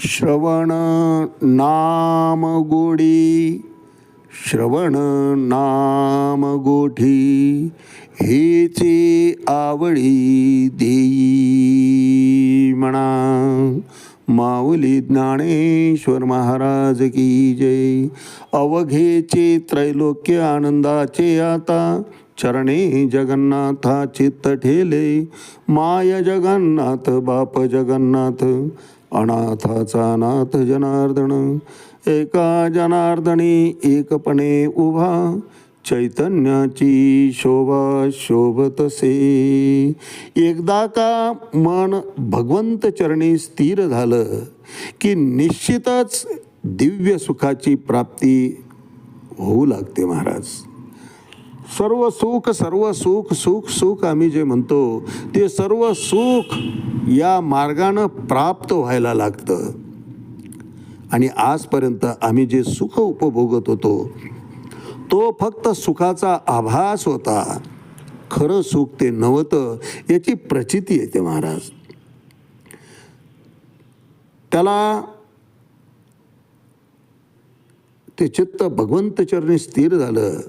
श्रवण नाम गोडी श्रवण नाम गोठी हेचे आवडी देई म्हणा. माऊली ज्ञानेश्वर महाराज की जय. अवघेचे त्रैलोक्य आनंदाचे आता चरणे जगन्नाथा चित्त ठेले माय जगन्नाथ बाप जगन्नाथ अनाथाचा नाथ जनार्दन एका जनार्दनी एकपणे उभा चैतन्याची शोभा शोभतसे. एकदा का मन भगवंत चरणी स्थिर झालं की निश्चितच दिव्य सुखाची प्राप्ती होऊ लागते महाराज. सर्व सुख सर्व सुख सुख सुख आम्ही जे म्हणतो ते सर्व सुख या मार्गानं प्राप्त व्हायला लागतं. आणि आजपर्यंत आम्ही जे सुख उपभोगत होतो तो फक्त सुखाचा आभास होता. खरं सुख ते नव्हतं याची प्रचिती येते महाराज. त्याला ते चित्त भगवंत चरणी स्थिर झालं.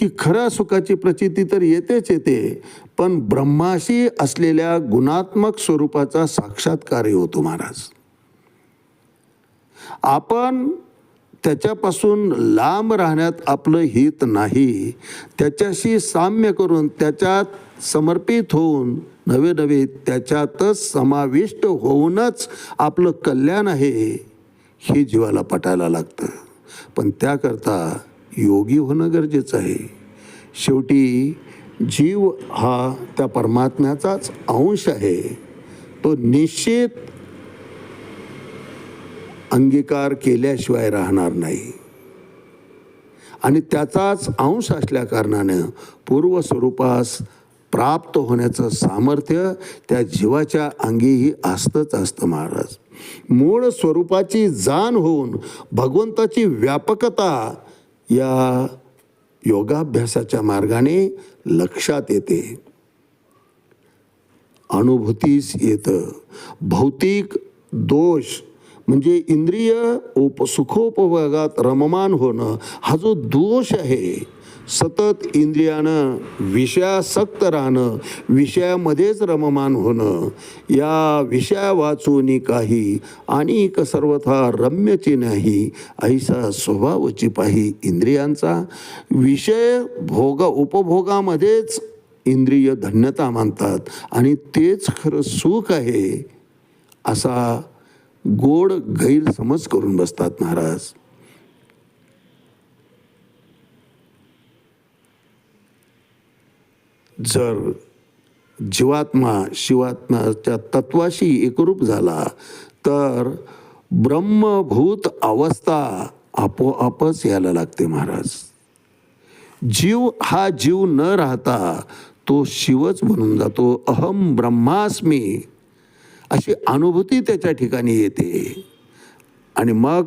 की खऱ्या सुखाची प्रचिती तर येतेच येते पण ब्रह्माशी असलेल्या गुणात्मक स्वरूपाचा साक्षात्कारही होतो महाराज. आपण त्याच्यापासून लांब राहण्यात आपलं हित नाही त्याच्याशी साम्य करून त्याच्यात समर्पित होऊन नवे नवे त्याच्यातच समाविष्ट होऊनच आपलं कल्याण आहे हे जीवाला पटायला लागतं. पण त्याकरता योगी होणं गरजेचं आहे. शेवटी जीव हा त्या परमात्म्याचाच अंश आहे. तो निश्चित अंगीकार केल्याशिवाय राहणार नाही. आणि त्याचाच अंश असल्या कारणानं पूर्व स्वरूपास प्राप्त होण्याचं सामर्थ्य त्या जीवाच्या अंगीही असतंच असतं महाराज. मूळ स्वरूपाची जाण होऊन भगवंताची व्यापकता या योगाभ्यासाच्या मार्गाने लक्षात येते. अनुभूतीस येतं. भौतिक दोष म्हणजे इंद्रिय उप सुखोपभोगात रममान होणं हा जो दोष आहे सतत इंद्रियानं विषयासक्त राहणं विषयामध्येच रममान होणं या विषया वाचूनी काही आणि सर्वथा रम्यची नाही ऐसा स्वभावची पाही इंद्रियांचा. विषय भोग उपभोगामध्येच इंद्रिय धन्यता मानतात आणि तेच खरं सुख आहे असा गोड गैरसमज करून बसतात महाराज. जर जीवात्मा शिवात्माच्या तत्वाशी एकरूप झाला तर ब्रह्मभूत अवस्था आपोआपच यायला लागते महाराज. जीव हा जीव न राहता तो शिवच बनून जातो. अहम ब्रह्मास्मी. अशी अनुभूती त्याच्या ठिकाणी येते. आणि मग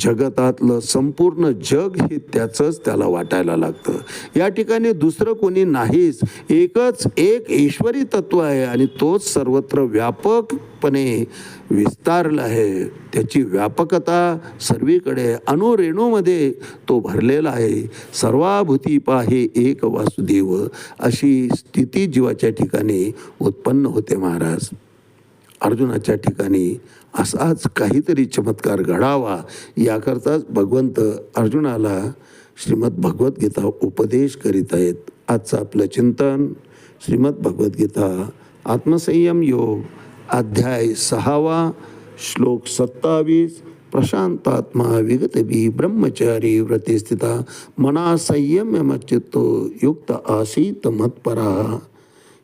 जगतातलं संपूर्ण जग हे त्याचंच त्याला वाटायला लागतं. या ठिकाणी दुसरं कोणी नाहीच. एकच एक ईश्वरी तत्व आहे आणि तोच सर्वत्र व्यापकपणे विस्तारला आहे. त्याची व्यापकता सर्वीकडे अणुरेणूमध्ये तो भरलेला आहे. सर्वाभूती पाहे एक वासुदेव अशी स्थिती जीवाच्या ठिकाणी उत्पन्न होते महाराज. अर्जुनाच्या ठिकाणी असाच काहीतरी चमत्कार घडावा याकरताच भगवंत अर्जुनाला श्रीमद भगवद्गीता उपदेश करीत आहेत. आजचं आपलं चिंतन श्रीमद भगवद्गीता आत्मसंयम योग अध्याय सहावा श्लोक सत्तावीस प्रशांतात्मा विगतबी ब्रह्मचारी व्रते स्थिता मना संयम्यमचित्तो युक्त आसीत मत्परा।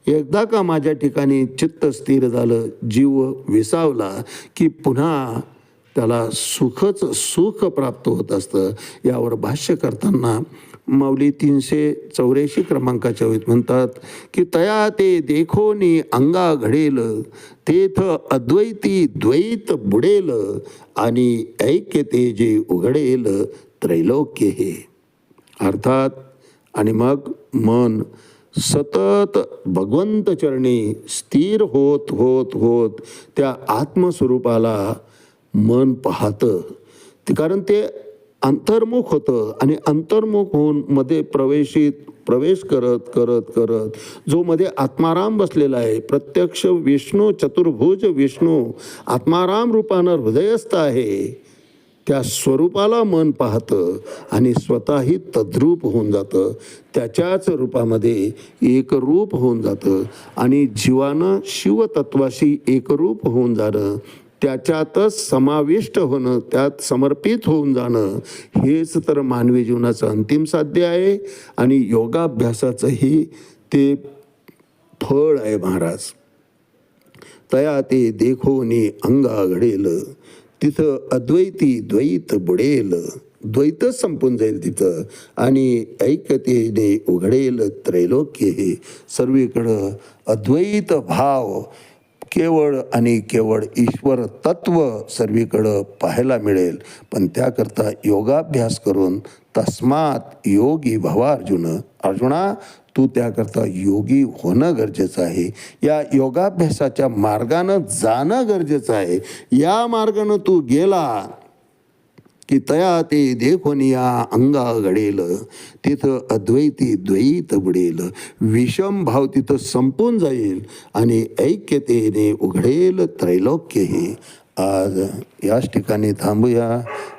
एकदा का माझ्या ठिकाणी चित्त स्थिर झालं जीव विसावला की पुन्हा त्याला सुखच सुख प्राप्त होत असतं. यावर भाष्य करताना माऊली तीनशे चौऱ्याऐंशी क्रमांकाच्या वेळी म्हणतात की तया ते देखोनी अंगा घडेल तेथ अद्वैती द्वैत बुडेल आणि ऐक्य ते जे उघडेल त्रैलोक्य हे. अर्थात आणि मग मन सतत भगवंत चरणी स्थिर होत होत होत त्या आत्मस्वरूपाला मन पाहतं. ते कारण ते अंतर्मुख होतं आणि अंतर्मुख होऊन मध्ये प्रवेशित प्रवेश करत करत करत जो मध्ये आत्माराम बसलेला आहे प्रत्यक्ष विष्णू चतुर्भुज विष्णू आत्माराम रूपानं हृदयस्थ आहे त्या स्वरूपाला मन पाहतं आणि स्वतःही तद्रूप होऊन जातं. त्याच्याच रूपामध्ये एकरूप होऊन जातं. आणि जीवानं शिवतत्वाशी एकरूप होऊन जाणं त्याच्यातच समाविष्ट होणं त्यात समर्पित होऊन जाणं हेच तर मानवी जीवनाचं अंतिम साध्य आहे. आणि योगाभ्यासाचंही ते फळ आहे महाराज. तया ते देखोनी अंगा घडेल तिथं अद्वैती द्वैत बुडेल. द्वैतच संपून जाईल तिथं. आणि ऐक्यतेने उघडेल त्रैलोक्य. हे सर्वीकडं अद्वैत भाव. केवळ आणि केवळ ईश्वर तत्व सर्वीकडं पाहायला मिळेल. पण त्याकरता योगाभ्यास करून तस्मात योगी भवा अर्जुन. अर्जुना तू त्याकरता योगी होणं गरजेचं आहे. या योगाभ्यासाच्या मार्गानं जाणं गरजेचं आहे. या मार्गानं तू गेला की तया ते देखोनिया अंगा घडेल तिथं अद्वैती द्वैत बुडेल. विषम भाव तिथं संपून जाईल आणि ऐक्यतेने उघडेल त्रैलोक्य हे. आज याच ठिकाणी थांबूया.